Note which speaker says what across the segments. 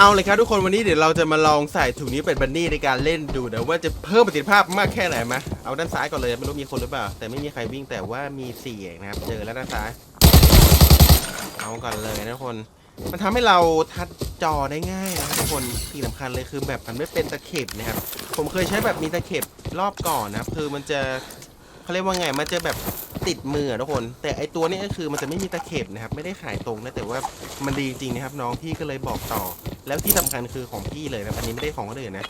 Speaker 1: เอาเลยครับทุกคนวันนี้เดี๋ยวเราจะมาลองใส่ถุงนี้เป็นบันนี่ในการเล่นดูนะว่าจะเพิ่มประสิทธิภาพมากแค่ไหนมาเอาด้านซ้ายก่อนเลยไม่รู้มีคนหรือเปล่า แต่ไม่มีใครวิ่งแต่ว่ามีเสียงนะครับ เจอแล้วด้านซ้าย เอาก่อนเลยนะทุกคน มันทำให้เราทัดจอได้ง่ายนะทุกคนที่สำคัญเลยคือแบบมันไม่เป็นตะเข็บนะครับ ผมเคยใช้แบบมีตะเข็บรอบก่อนนะคือมันจะเขาเรียกว่าไงมันจะแบบติดมืออะทุกคน แต่ไอตัวนี้ก็คือมันจะไม่มีตะเข็บนะครับ ไม่ได้ขายตรงนะแต่ว่ามันดีจริงนะครับ น้องพี่ก็เลยบอกต่อ แล้วที่สำคัญคือของพี่เลยนะอันนี้ไม่ได้ของคนอื่นนะ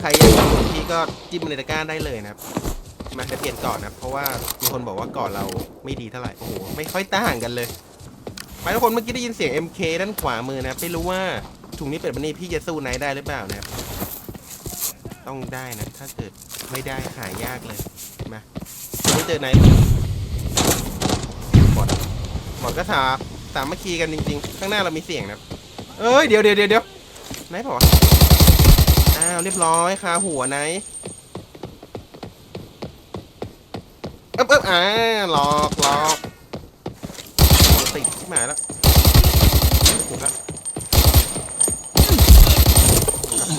Speaker 1: ใครอยากได้ของพี่ก็จิ้มในตะกร้าได้เลยนะครับมาจะเปลี่ยนก่อนนะเพราะว่ามีคนบอกว่าก่อนเราไม่ดีเท่าไหร่ โอ้โห ไม่ค่อยต่างกันเลย ไปทุกคนเมื่อกี้ได้ยินเสียง MK ด้านขวามือนะไม่รู้ว่าถุงนี้เป็ดบันนี่พี่จะสู้ไนท์ได้หรือเปล่านะครับต้องได้นะ ถ้าเกิดไม่ได้หายากเลย มาไม่เจอไนท์หมดหมดก็สาสามัคคีกันจริง ๆ ข้างหน้าเรามีเสียงนะ เอ้ย เดี๋ยวเดี๋ยวเดี๋ยวเดี๋ยวไนท์เปล่าอ้าวเรียบร้อยคาหัวไหนเอ๊บเอ๊บอ่าหลอกหลอกติดที่หมายแล้วถูกแล้ว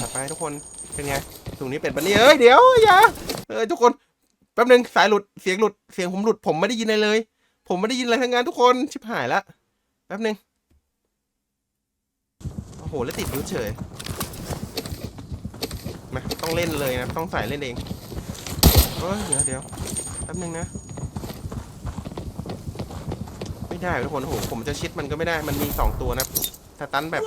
Speaker 1: ถัดไปทุกคนเป็นไงตรงนี้เป็นบันนี่เอ้ยเดี๋ยวอย่าเอ้ยทุกคนแป๊บนึงสายหลุดเสียงหลุดเสียงผมหลุดผมไม่ได้ยินอะไรเลย ผมไม่ได้ยินอะไรทั้งงานทุกคนชิบหายละแป๊บนึง หแล้วติดนิ้วเฉยมาต้องเล่นเลยนะ ต้องใส่เล่นเองเอ้ยเดี๋ยวเดี๋ยวแป๊บนึงนะ ไม่ได้ทุกคนโอ้โหผมจะชิดมันก็ไม่ได้มันมีสองตัวนะสตันแบบ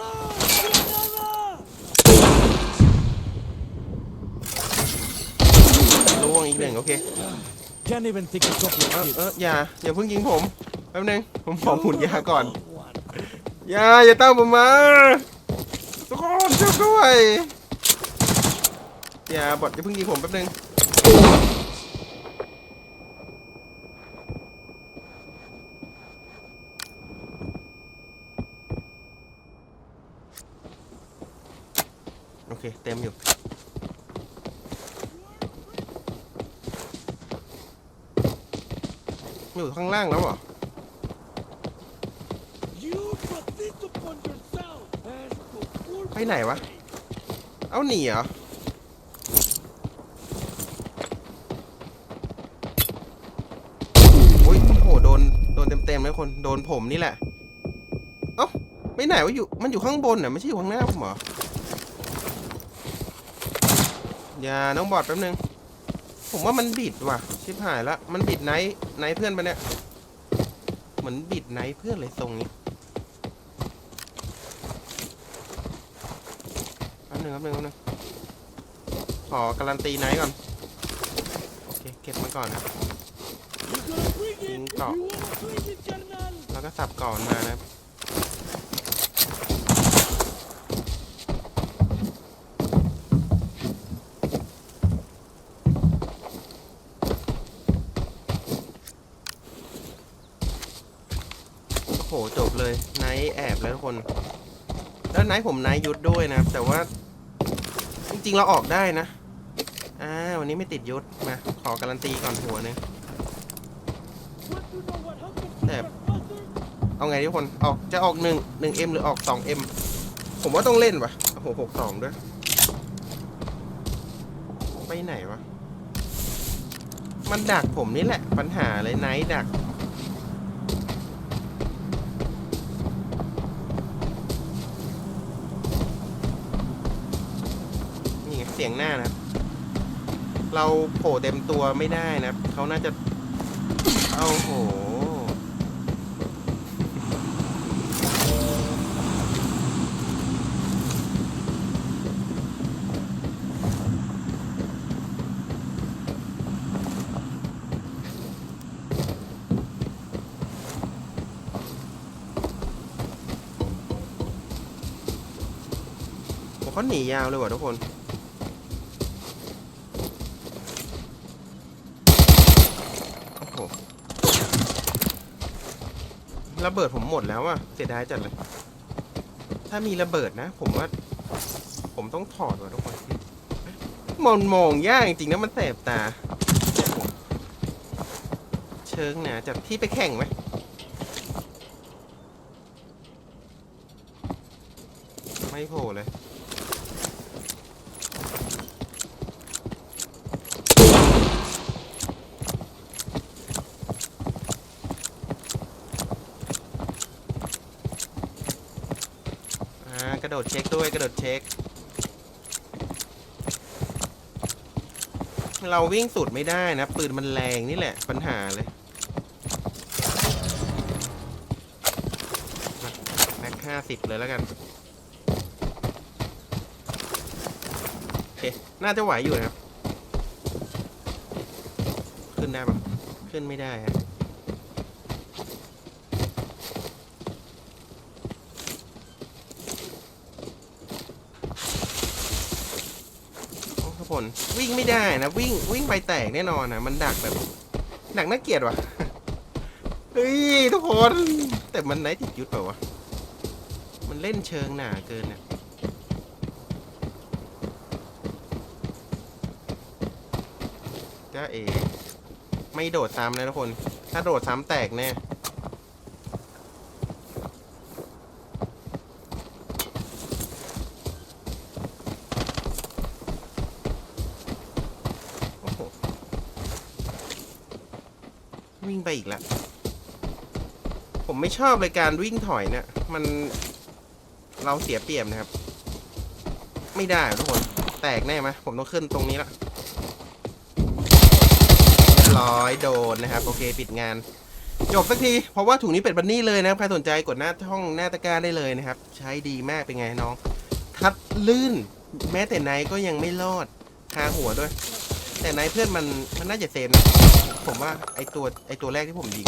Speaker 1: ล่วงอีกหนึ่งโอเค
Speaker 2: Can't even take a couple
Speaker 1: เออเอออย่าอย่าเพิ่งยิงผมแป๊บนึงผมขอหมุนยาก่อนอย่าอย่าตามผมมา ด้วยอย่าบอดอย่าเพิ่งยิงผมแป๊บนึงโอเค เต็มอยู่อยู่ข้างล่างแล้วเหรอ ไปไหนวะ เอาหนีเหรอ โอ้ยโอ้โห โดน โดนเต็มๆเลยคน โดนผมนี่แหละ เอ้าไปไหนวะอยู่ มันอยู่ข้างบนน่ะไม่ใช่อยู่ข้างหน้าผมเหรอ อย่า น้องบอดแป๊บนึง ผมว่ามันบิดว่ะ ชิบหายละ มันบิดไนท์ไนท์เพื่อนไปเนี่ย เหมือนบิดไนท์เพื่อนเลยทรงนี้ แป๊บ นึงแป๊บนึงแป๊บนึงขอการันตีไนท์ก่อน โอเค เก็บมาก่อนครับ
Speaker 2: You gotta bring it
Speaker 1: Ting
Speaker 2: if
Speaker 1: cọ.
Speaker 2: you wanna play this, carnal.
Speaker 1: แล้วก็สับก่อนมานะครับโอ้โหจบเลยไนท์แอบแล้วทุกคน แล้วไนท์ผมไนท์ยุดด้วยนะครับ แต่ว่า ริงเราออกได้นะ อ่า วันนี้ไม่ติดยุดมา ขอการันตีก่อนหัวหนึง
Speaker 2: Want to know what happened to
Speaker 1: Đẹp.
Speaker 2: your father?
Speaker 1: เอาไงทุกคน ออกจะออกหนึ่งหนึ่งเอ็มหรือออกสองเอ็มผมว่าต้องเล่นวะโอ้โหหกสองด้วย ไปไหนวะ มันดักผมนี่แหละ ปัญหาเลยไนท์ดัก นี่ไง เสียงหน้านะครับ เราโผล่เต็มตัวไม่ได้นะครับเขาน่าจะโอ้โหเขาหนียาวเลยว่ะทุกคน โอ้โห ระเบิดผมหมดแล้วอะเสียดายจัดเลย ถ้ามีระเบิดนะ ผมว่า ผมต้องถอดว่ะทุกคนมองมองยากจริงๆนะมันแสบตา เชิงหนาจัดที่ไปแข่งไหมไม่โผล่เลย กระโดดเช็คด้วยกระโดดเช็ค เราวิ่งสุดไม่ได้นะปืนมันแรงนี่แหละปัญหาเลยแม็กห้าสิบเลยแล้วกันโอเคน่าจะไหวอยู่นะครับ ขึ้นได้ปะขึ้นไม่ได้ฮะ โอ้ ครับผลวิ่งไม่ได้นะ วิ่งวิ่งไปแตกแน่นอนนะมันดักแบบดักน่าเกลียดว่ะเฮ้ยทุกคนแต่มันไหนติดยุทธเปล่าวะมันเล่นเชิงหนาเกินเนี่ยจ้าเอไม่โดดซ้ำนะทุกคน ถ้าโดดซ้ำแตกแน่ วิ่งไปอีกแล้ว ผมไม่ชอบเลยการวิ่งถอยเนี่ย มันเราเสียเปรียบนะครับ ไม่ได้ทุกคน แตกแน่ไหมผมต้องขึ้นตรงนี้ละร้อยโดนนะครับ โอเคปิดงาน จบสักที เพราะว่าถุงนี้เป็นบันนี่เลยนะครับ ใครสนใจกดหน้าช่องหน้าตะกร้าได้เลยนะครับ ใช้ดีมากเป็นไงน้อง ทัดลื่น แม้แต่ไนก็ยังไม่รอดคาหัวด้วย แต่ไนายเพื่อนมันมันน่าจะเซนนะผมว่าไอตัวไอตัวแรกที่ผมยิง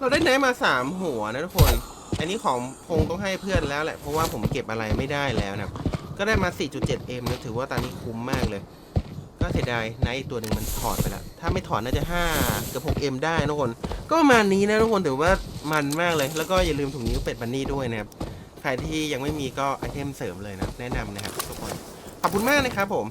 Speaker 1: เราได้ไนท์มาสามหัวนะทุกคน อันนี้ของคงต้องให้เพื่อนแล้วแหละ เพราะว่าผมเก็บอะไรไม่ได้แล้วนะ ก็ได้มา 4.7M นะถือว่าตอนนี้คุ้มมากเลย ก็เสียดายไนท์ตัวหนึ่งมันถอดไปแล้ว ถ้าไม่ถอดน่าจะ 5 เกือบ 6M ได้นะทุกคน ก็ประมาณนี้นะทุกคนถือว่ามันมากเลย แล้วก็อย่าลืมถุงนิ้วเป็ดบันนี่ด้วยนะครับ ใครที่ยังไม่มีก็ไอเทมเสริมเลยนะ แนะนำนะครับทุกคน ขอบคุณมากนะครับผม